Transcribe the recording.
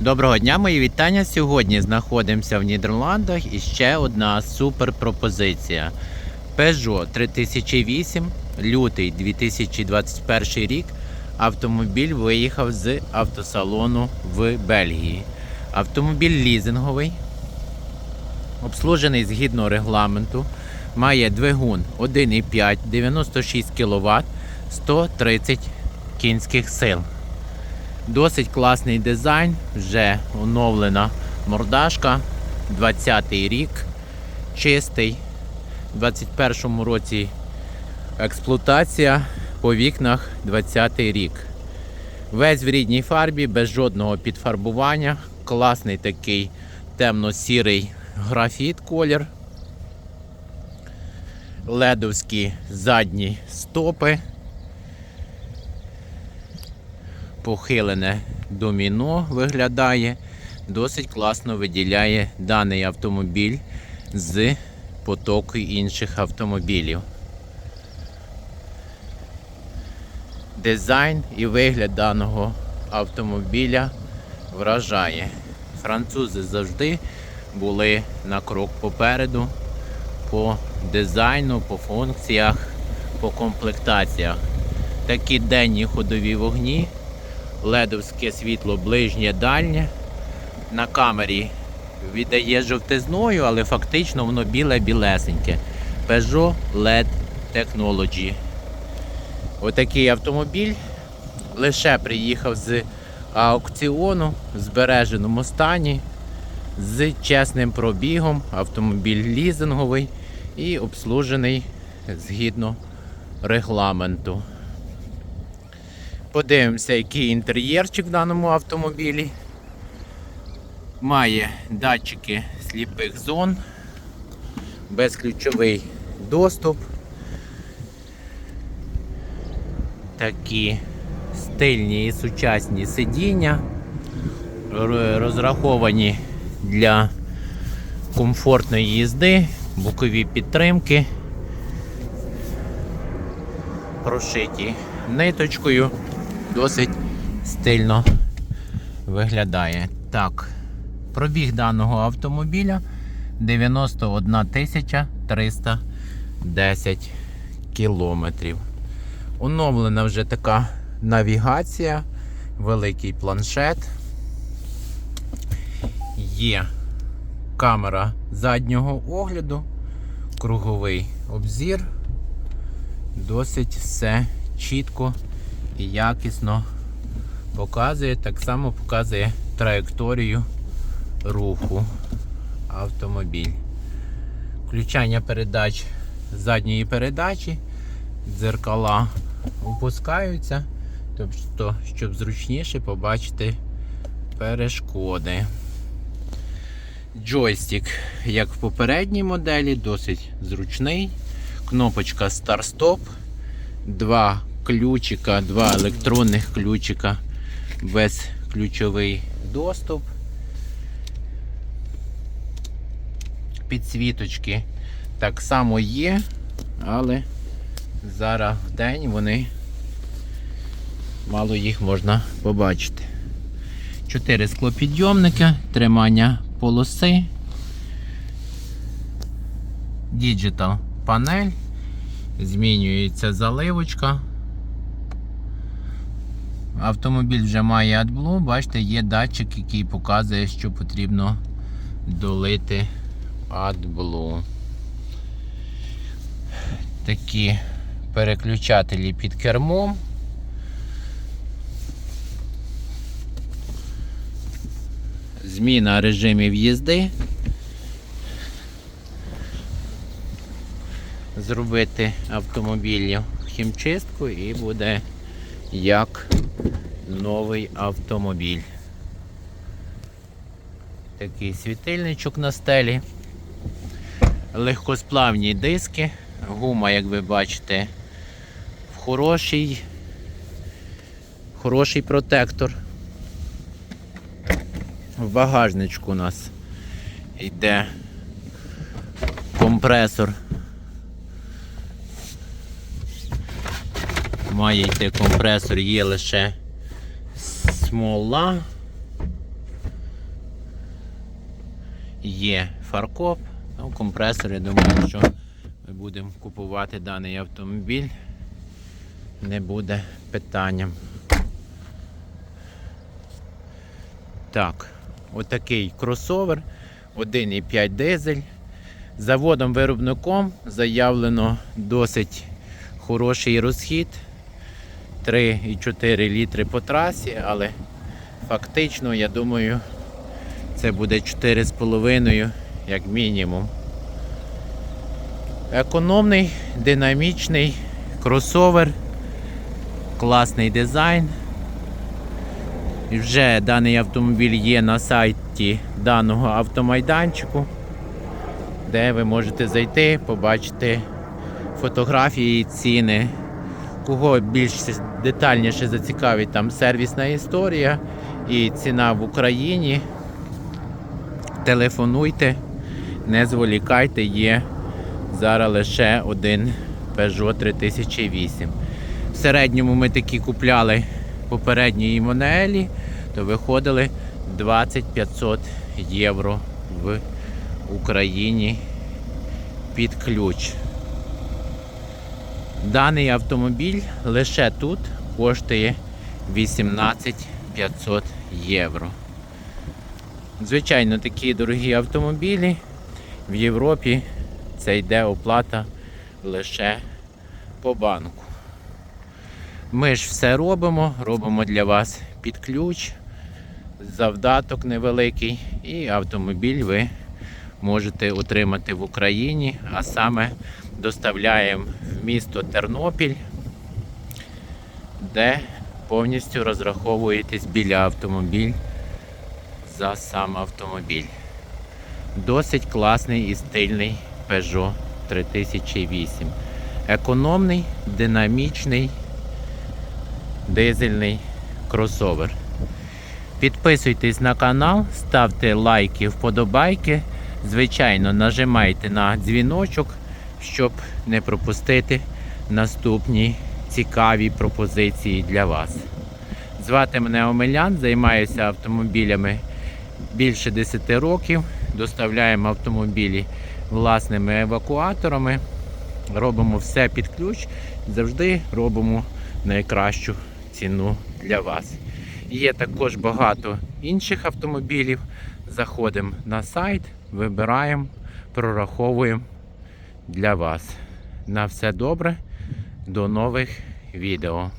Доброго дня, мої вітання. Сьогодні знаходимося в Нідерландах і ще одна супер пропозиція. Peugeot 3008, лютий 2021 рік. Автомобіль виїхав з автосалону в Бельгії. Автомобіль лізинговий, обслужений згідно регламенту. Має двигун 1,5, 96 кВт, 130 кінських сил. Досить класний дизайн, вже оновлена мордашка, 20-й рік, чистий. У 21-му році експлуатація по вікнах 20-й рік. Весь в рідній фарбі, без жодного підфарбування. Класний такий темно-сірий графіт колір. Ледовські задні стопи. Похилене доміно виглядає. Досить класно виділяє даний автомобіль з потоку інших автомобілів. Дизайн і вигляд даного автомобіля вражає. Французи завжди були на крок попереду по дизайну, по функціях, по комплектаціях. Такі денні ходові вогні ледовське світло ближнє дальнє. На камері віддає жовтизною, але фактично воно біле-білесеньке. Peugeot LED Technology. Отакий автомобіль. Лише приїхав з аукціону в збереженому стані, з чесним пробігом, автомобіль лізинговий і обслужений згідно регламенту. Подивимося, який інтер'єрчик в даному автомобілі. Має датчики сліпих зон, безключовий доступ. Такі стильні і сучасні сидіння, розраховані для комфортної їзди, бокові підтримки, прошиті ниточкою досить стильно виглядає. Так, пробіг даного автомобіля 91 310 кілометрів. Оновлена вже така навігація, великий планшет. Є камера заднього огляду, круговий обзір. Досить все чітко і якісно показує, так само показує траєкторію руху автомобіль. Включання передач задньої передачі, дзеркала опускаються, тобто, щоб зручніше побачити перешкоди. Джойстик, як в попередній моделі, досить зручний. Кнопочка старт-стоп, два ключика, два електронних ключика, безключовий доступ. Підсвіточки так само є, але зараз в день вони мало їх можна побачити. Чотири склопідйомники, тримання полоси, діджитал панель, змінюється заливочка. Автомобіль вже має AdBlue, бачите, є датчик, який показує, що потрібно долити AdBlue. Такі переключателі під кермом. Зміна режимів їзди. Зробити автомобілю хімчистку і буде як новий автомобіль. Такий світильничок на стелі. Легкосплавні диски. Гума, як ви бачите, в хороший, хороший протектор. В багажничку у нас йде компресор. Має йти компресор, є лише смола. є фаркоп. Ну, компресор, я думаю, що ми будемо купувати даний автомобіль. Не буде питанням. Так, отакий кросовер, 1,5 дизель. Заводом виробником заявлено досить хороший розхід. 3,4 літри по трасі, але фактично, я думаю, це буде 4,5 як мінімум. Економний, динамічний кросовер, класний дизайн. І вже даний автомобіль є на сайті даного автомайданчику, де ви можете зайти, побачити фотографії і ціни. Кого більш детальніше зацікавить там сервісна історія і ціна в Україні. Телефонуйте, не зволікайте, є зараз лише один Peugeot 3008. В середньому ми такі купляли попередньої Монеелі, то виходили 2500 євро в Україні під ключ. Даний автомобіль лише тут коштує 18 500 євро. Звичайно, такі дорогі автомобілі в Європі це йде оплата лише по банку. Ми ж все робимо, робимо для вас під ключ, завдаток невеликий, і автомобіль ви можете отримати в Україні, а саме доставляємо в місто Тернопіль, де повністю розраховуєтесь біля автомобіль за сам автомобіль. Досить класний і стильний Peugeot 3008. Економний, динамічний, дизельний кросовер. Підписуйтесь на канал, ставте лайки, вподобайки. Звичайно, нажимайте на дзвіночок, щоб не пропустити наступні цікаві пропозиції для вас. Звати мене Омелян, займаюся автомобілями більше 10 років. Доставляємо автомобілі власними евакуаторами. Робимо все під ключ, завжди робимо найкращу ціну для вас. Є також багато інших автомобілів. Заходимо на сайт, вибираємо, прораховуємо для вас. На все добре, до нових відео.